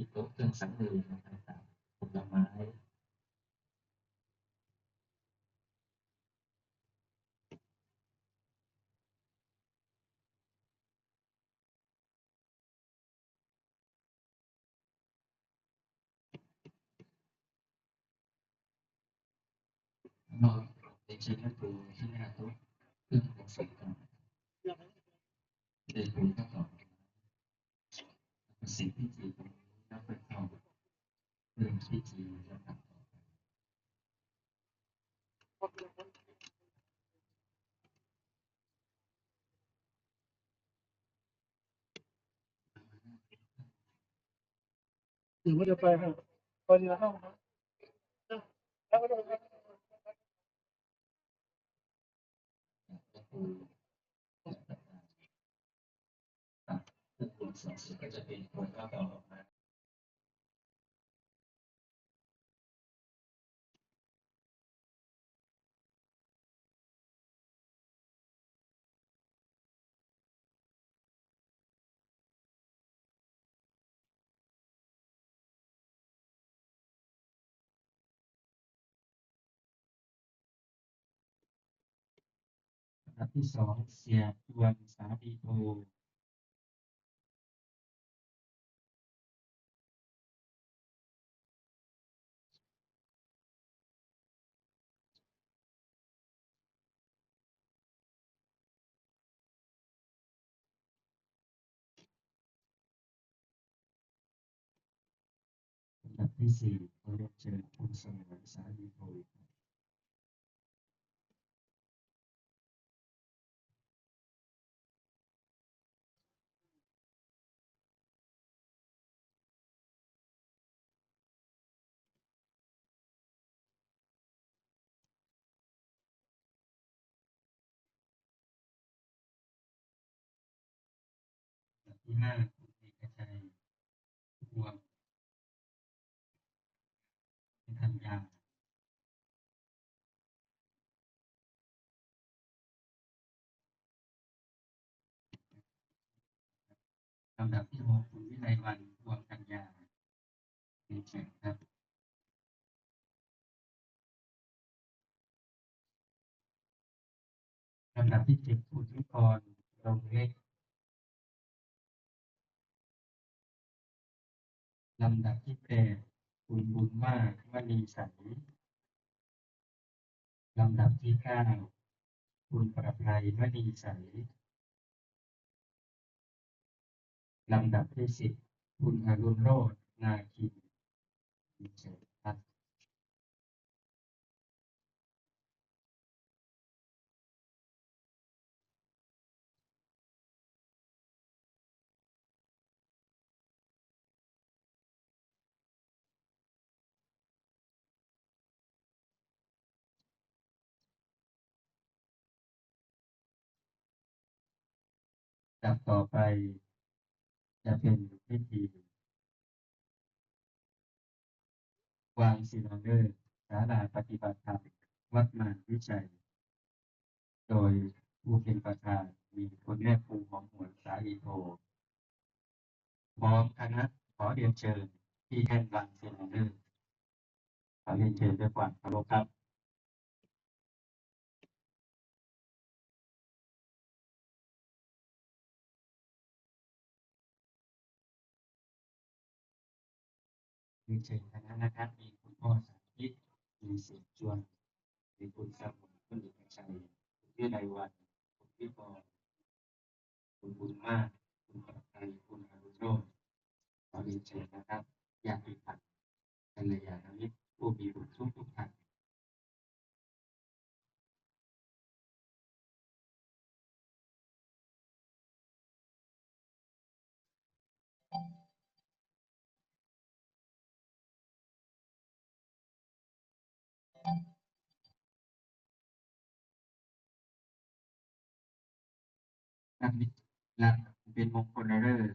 มีโต๊ะเครื่องสังเวยต่างๆผลไม้นอนในเชิญพระครูที่หน้าโต๊ะเครื่องของสงฆ์กันได้คุยก็ต่อสิ่งพิธีตรงนี้นับเป็นเข้าเรื่องพิธีลำดับต่อไปถึงว่าจะไปครับ ตอนนี้เราต้องแล้วก็ต้องพระครูและประธานครับผู้ควรสอ ลำดับที่สองเสียจวนสาดีโทลำดับที่สี่ขอเรียนเชิญคุณสมรสาดีโท ที่ห้าคุณเอกชัยพวงเป็นธัญญาลำดับที่หกคุณวิไลวันพวงธัญญาเรียนเชิญครับลำดับที่เจ็ดคุณนิกรรงเล็ก ลำดับที่แปดคุณบุญมากมณีใสลำดับที่เก้าคุณประภัยมณีใสลำดับที่สิบคุณอรุณโรจน์นาคินเฉย ครับจากต่อไป จะเป็นพิธีวางศิลาฤกษ์ศาลาปฏิบัติธรรมวัดมานวิชัย โดยผู้เป็นประธานมีคุณแม่ครูของหวนสาลีโทพร้อมคณะขอเรียนเชิญที่แท่นวางศิลาฤกษ์ขอเรียนเชิญด้วยความเคารพครับ เรีเชิญคณะนะครับ มีคุณพ่อสาธิตมีเสียงจวน มีคุณสมุนคุณเอกชัยคุณพี่ไรวันคุณพี่บอลคุณบุญมาก คุณปลอดภัยคุณอารุโรจน์ขอเรียนเชิญนะครับ อยากติดตัดกัลยาณมิตรผู้มีบุญทุกทุกท่าน นักนิรักเป็นมงคลเลิศ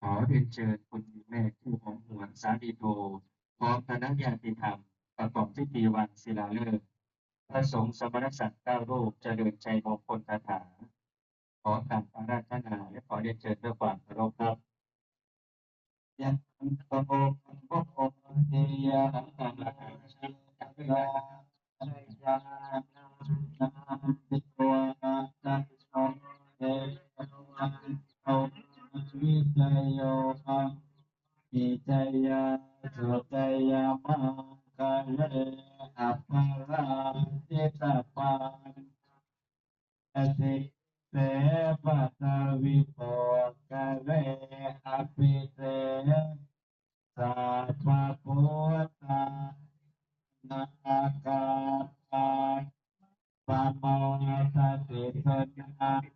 ขอเรียนเชิญคุณแม่ผู้ของหวนสาดีโทพร้อมคณะญาติธรรม ประกอบพิธีวันศิลาฤกษ์พระสงฆ์สมณศักดิ์เก้ารูปเจริญใจมงคลคาถา ขอการอาราธนาและขอเรียนเชิญด้วยความเคารพครับยันโตโมโหเดียตังชิตตาชัยยานานาติโกตัสสะ เดวันโตวิจโยปังมิจยาสุจยามังคะเลอัปปาราจิตตปันอติเสปัตวิปกะเรอภิเสสัพพพุทธานาคาตาปะโมทติสสมาสุปาปา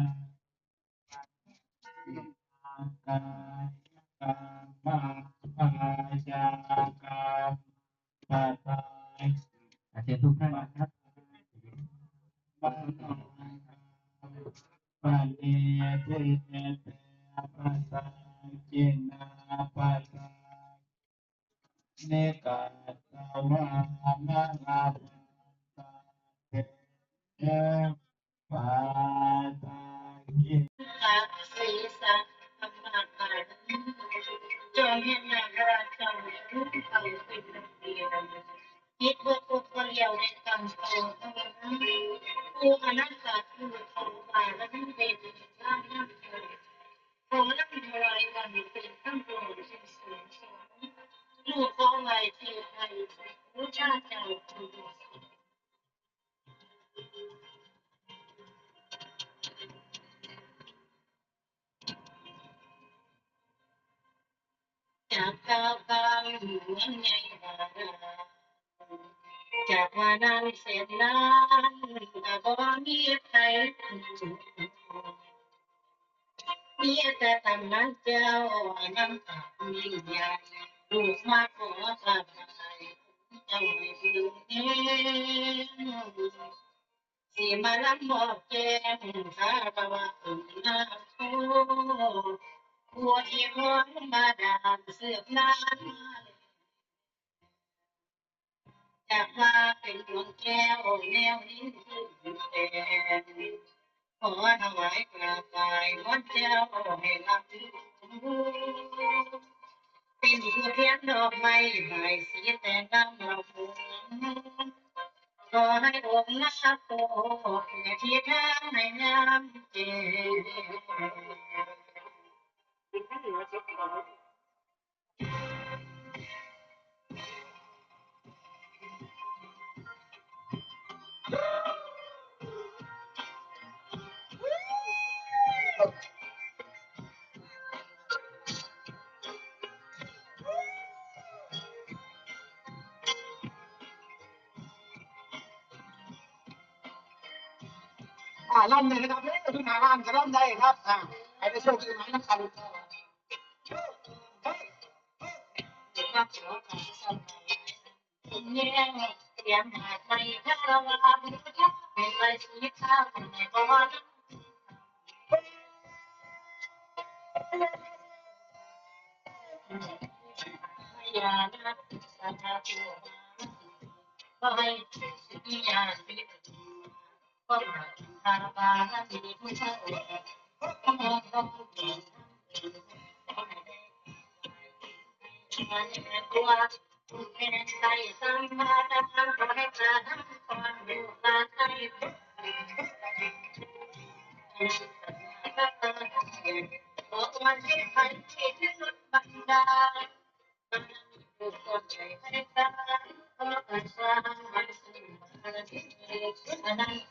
ปาตากิสักสีสักธรรมขันจงเห็นนาราจงรูปเขาเป็นเดียวคิดว่าตัวคนเดียวในกำโตเท่านั้นผู้อนัตตาคือเขาบาและนั่นเป็นร่างนั่นเลยขอนั่งถวายวันเป็นตั้งโรดเป็นสูงสงลูกขอไหวเทียไทย เหมือนไงมาจากวานานเสร็จนานแต่บ่มีใครมีแต่ทำนั้นเจ้าน้ำตายิ่งใหญ่ลูกมาขอทำอะไรเจ้าไม่ลืมเองสีมาลำบอกแก้มข้าก็ว่าถึงหน้าโคหัวที่หัวมาดามเสือกนาน จากมาเป็นดวงแก้วแนวนี้คือแดงขอถวายกราบไหว้วัดเจ้าให้รับรู้เป็นผู้เทียนดอกไม้ใบสีแต่งามเราพวงขอให้องค์นาโปที่ทางในงามเจ อ่าล่ำเลยนะครับเนี่ยที่นาล่ำจะล่ำได้ครับอ่าใครได้โชคดีไหมนะครับรับเสือของสมัยแย่งเตรียมหาไปถ้าเราว่าเป็นไรสีข้าวในบ่อนอย่านะสัญญาตัวก็ให้ที่ยาพิษก็มาทางบาลมีผู้ชายก็มองต้องเก่งมันตัวเป็นใจสมาทำก็ให้ประทับก่อนดูตาใจบอกวันที่ใครที่สุดบรรดามันถูกคนใจให้ตา ก็ก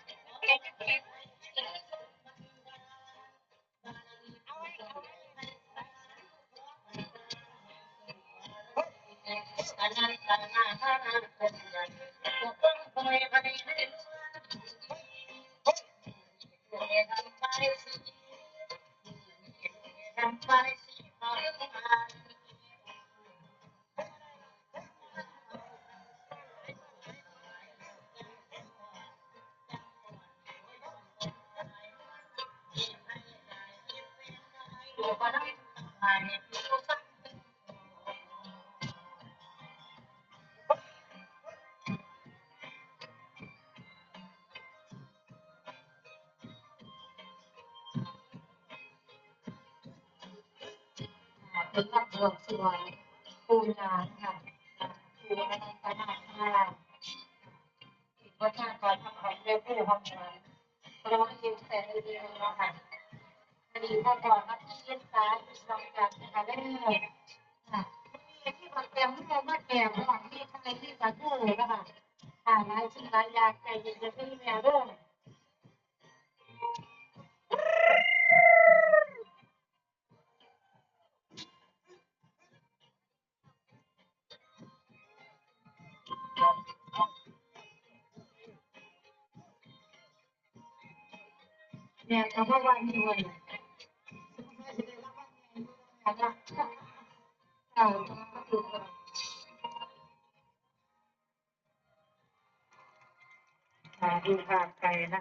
เป็นการบวงสวงปูญาค่ะปูอนันตนาคราชวัฒนกรทำของเรื่องผู้ห้องน้ำร้องยินแต่เดียวค่ะคดีพ่อก่อนมาที่ยึดสายสองจากนะคะได้เลยค่ะที่มาแกมที่มาแกมระหว่างที่ทางที่ปาทูนะคะค่ะหลายสิ่งหลายอย่างใจเย็นจะไม่แม่เรื่อง เนี่ยเขาก็วันนี้วันดูทางไกลน